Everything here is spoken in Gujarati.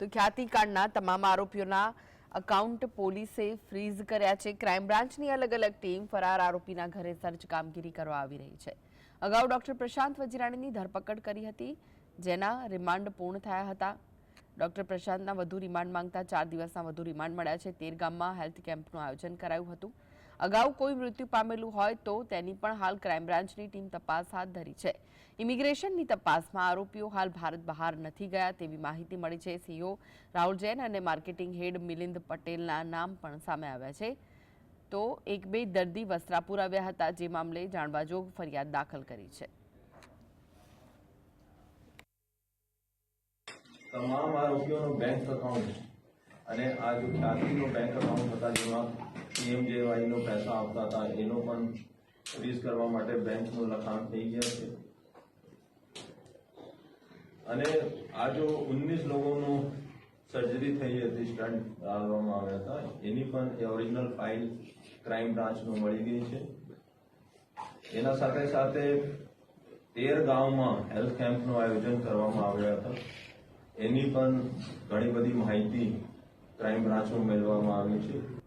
તો ખ્યાતિકાંડના તમામ આરોપીઓના અકાઉન્ટ પોલીસે ફ્રીઝ કર્યા છે. ક્રાઇમ બ્રાન્ચની અલગ અલગ ટીમ ફરાર આરોપીના ઘરે સર્ચ કામગીરી કરવા આવી રહી છે. અગાઉ ડોક્ટર પ્રશાંત વજીરાણીની ધરપકડ કરી હતી, જેના રિમાન્ડ પૂર્ણ થયા હતા. ડોક્ટર પ્રશાંતના વધુ રિમાન્ડ માંગતા ચાર દિવસના વધુ રિમાન્ડ મળ્યા છે. તેર ગામમાં હેલ્થ કેમ્પનું આયોજન કરાયું હતું. અગાઉ કોઈ મૃત્યુ પામેલું હોય તો તેની પણ હાલ ક્રાઇમ બ્રાન્ચની ટીમ તપાસ હાથ ધરી છે. ઇમિગ્રેશનની તપાસમાં આરોપીઓ હાલ ભારત બહાર નથી ગયા તેવી માહિતી મળી છે. સીઓ રાહુલ જૈન અને માર્કેટિંગ હેડ મિલિંદ પટેલના નામ પણ સામે આવ્યા છે. તો એક બે દર્દી વસ્ત્રાપુર આવ્યા હતા, જે મામલે જાણવાજોગ ફરિયાદ દાખલ કરી છે. તમામ આરોપીઓનું બેંક એકાઉન્ટ અને આ જો ખ્યાતિનું બેંક એકાઉન્ટ હતા જેમાં પીએમજેવાયનો પૈસા આવતા હતા, એનો પણ ફ્રીઝ કરવા માટે બેંકનું લખાણ થઈ ગયા છે. અને આ જો ઉન્નીસ લોકોનું સર્જરી થઈ હતી, સ્ટન્ટ લાવવામાં આવ્યા હતા, એની પણ ઓરિજિનલ ફાઇલ ક્રાઇમ બ્રાન્ચનું મળી ગઈ છે. એના સાથે સાથે તેર ગામમાં હેલ્થ કેમ્પનું આયોજન કરવામાં આવ્યા હતા. એની પણ ઘણી બધી માહિતી ક્રાઇમ બ્રાન્ચમાં મેળવવામાં આવી છે.